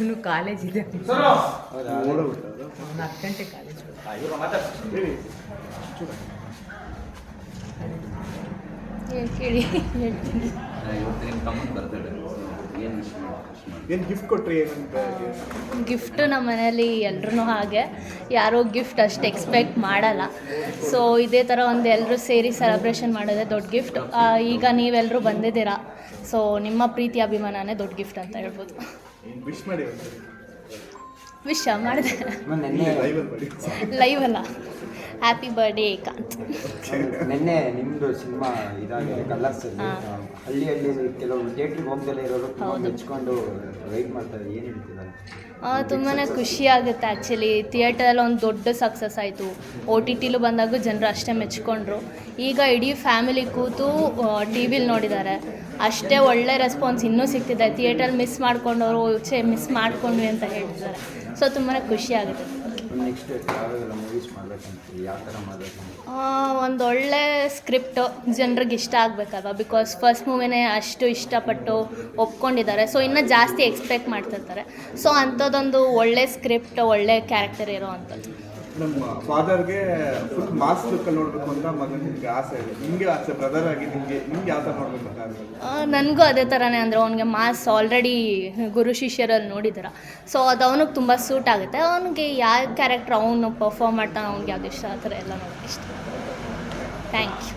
ಇನ್ನು ಕಾಲೇಜ್ ಇದೆ. ನಾಲ್ಕು ಗಂಟೆ ಕಾಲೇಜ್ ಕೇಳಿ. ಹೇಳ್ತೀನಿ ಏನು ಗಿಫ್ಟ್ ಕೊಟ್ರಿ ಏನಂತ ಗಿಫ್ಟ್ ನಮ್ಮ ಮನೇಲಿ ಎಲ್ಲರೂ ಹಾಗೆ. ಯಾರೋ ಗಿಫ್ಟ್ ಅಷ್ಟು ಎಕ್ಸ್ಪೆಕ್ಟ್ ಮಾಡಲ್ಲ. ಸೊ ಇದೇ ಥರ ಒಂದು ಎಲ್ಲರೂ ಸೇರಿ ಸೆಲೆಬ್ರೇಷನ್ ಮಾಡೋದೇ ದೊಡ್ಡ ಗಿಫ್ಟ್ ಈಗ ನೀವೆಲ್ಲರೂ ಬಂದಿದ್ದೀರಾ? ಸೊ ನಿಮ್ಮ ಪ್ರೀತಿ ಅಭಿಮಾನನೇ ದೊಡ್ಡ ಗಿಫ್ಟ್ ಅಂತ ಹೇಳ್ಬೋದು. ವಿಶ್ ಮಾಡಿ ವಿಶ್ ಮಾಡಿದೆ. ನೆನ್ನೆ ಲೈವಲ್ಲಿ ಮಾಡಿ. ಲೈವ್ ಅಲ್ಲ. ಹ್ಯಾಪಿ ಬರ್ಡೇ ಏಕಾಂತ್ ನಿನ್ನೆ ನಿಮ್ಮದು ಸಿನಿಮಾ ಇದಾಗಿದೆ ಕಲರ್ಸಲ್ಲಿ ಹಾ. ಹಳ್ಳಿ ಹಳ್ಳಿ ಕೆಲವು ಥಿಯೇಟ್ರಿಗೆ ಹೋಗ್ದಲ್ಲೇ ಇರೋರು. ಮೆಚ್ಕೊಂಡು ವೆಯ್ಟ್ ಮಾಡ್ತಾರೆ. ಏನು ಹೇಳ್ತಿದ್ದಾರೆ? ತುಂಬಾ ಖುಷಿ ಆಗುತ್ತೆ ಆ್ಯಕ್ಚುಲಿ ಥಿಯೇಟರಲ್ಲಿ ಒಂದು ದೊಡ್ಡ ಸಕ್ಸಸ್ ಆಯಿತು. ಒ ಟಿ ಟಿಲು ಬಂದಾಗ ಜನರು ಅಷ್ಟೇ ಮೆಚ್ಕೊಂಡ್ರು. ಈಗ ಇಡೀ ಫ್ಯಾಮಿಲಿ ಕೂತು ಟಿ ವಿಲಿ ನೋಡಿದ್ದಾರೆ. ಅಷ್ಟೇ ಒಳ್ಳೆ ರೆಸ್ಪಾನ್ಸ್ ಇನ್ನೂ ಸಿಗ್ತಿದೆ. ಥಿಯೇಟ್ರಲ್ಲಿ ಮಿಸ್ ಮಾಡ್ಕೊಂಡವರು ಛೇ ಮಿಸ್ ಮಾಡ್ಕೊಂಡ್ವಿ ಅಂತ ಹೇಳ್ತಿದ್ದಾರೆ. ಸೊ ತುಂಬಾ ಖುಷಿ ಆಗುತ್ತೆ. ನೆಕ್ಸ್ಟ್ ಯಾವ್ಯಾವೆಲ್ಲ ಮೂವೀಸ್ ಮಾಡ್ಬೇಕಂತ ಯಾವ ಥರ ಮಾಡಬೇಕಂತ ಒಂದು ಒಳ್ಳೆ ಸ್ಕ್ರಿಪ್ಟು ಜನರಿಗೆ ಇಷ್ಟ ಆಗಬೇಕಲ್ವ? ಬಿಕಾಸ್ ಫಸ್ಟ್ ಮೂವಿನೇ ಅಷ್ಟು ಇಷ್ಟಪಟ್ಟು ಒಪ್ಕೊಂಡಿದ್ದಾರೆ. ಸೊ ಇನ್ನೂ ಜಾಸ್ತಿ ಎಕ್ಸ್ಪೆಕ್ಟ್ ಮಾಡ್ತಿರ್ತಾರೆ. ಸೊ ಅಂಥದ್ದೊಂದು ಒಳ್ಳೆ ಸ್ಕ್ರಿಪ್ಟ್ ಒಳ್ಳೆ ಕ್ಯಾರೆಕ್ಟರ್ ಇರೋ ಅಂಥದ್ದು. ನಮ್ಮ ಫಾದರ್ಗೆ ಫುಲ್ ಮಾಸ್ ಲುಕ್ಕಲ್ಲಿ ನೋಡಬೇಕು ಅಂತ ಮಗನಿಗೆ ಆಸೆ ಇದೆ. ನಿಮಗೆ ಆಸೆ ಬ್ರದರ್ ಆಗಿ ನಿಮಗೆ ನಿಮ್ಗೆ ಯಾವ ಥರ ನೋಡ್ಬೇಕು ಅಂತ ನನಗೂ ಅದೇ ಥರನೇ ಅಂದರೆ ಅವನಿಗೆ ಮಾಸ್ ಆಲ್ರೆಡಿ ಗುರು ಶಿಷ್ಯರಲ್ಲಿ ನೋಡಿದಾರ ಸೊ ಅದು ಅವನಿಗೆ ತುಂಬ ಸೂಟ್ ಆಗುತ್ತೆ. ಅವನಿಗೆ ಯಾವ ಕ್ಯಾರೆಕ್ಟರ್ ಅವನು ಪರ್ಫಾರ್ಮ್ ಮಾಡ್ತಾನೆ ಅವ್ನಿಗೆ ಯಾವ್ದು ಇಷ್ಟ ಆ ಥರ ಎಲ್ಲ ನೋಡೋಕ್ಕೆ ಇಷ್ಟ. Thank you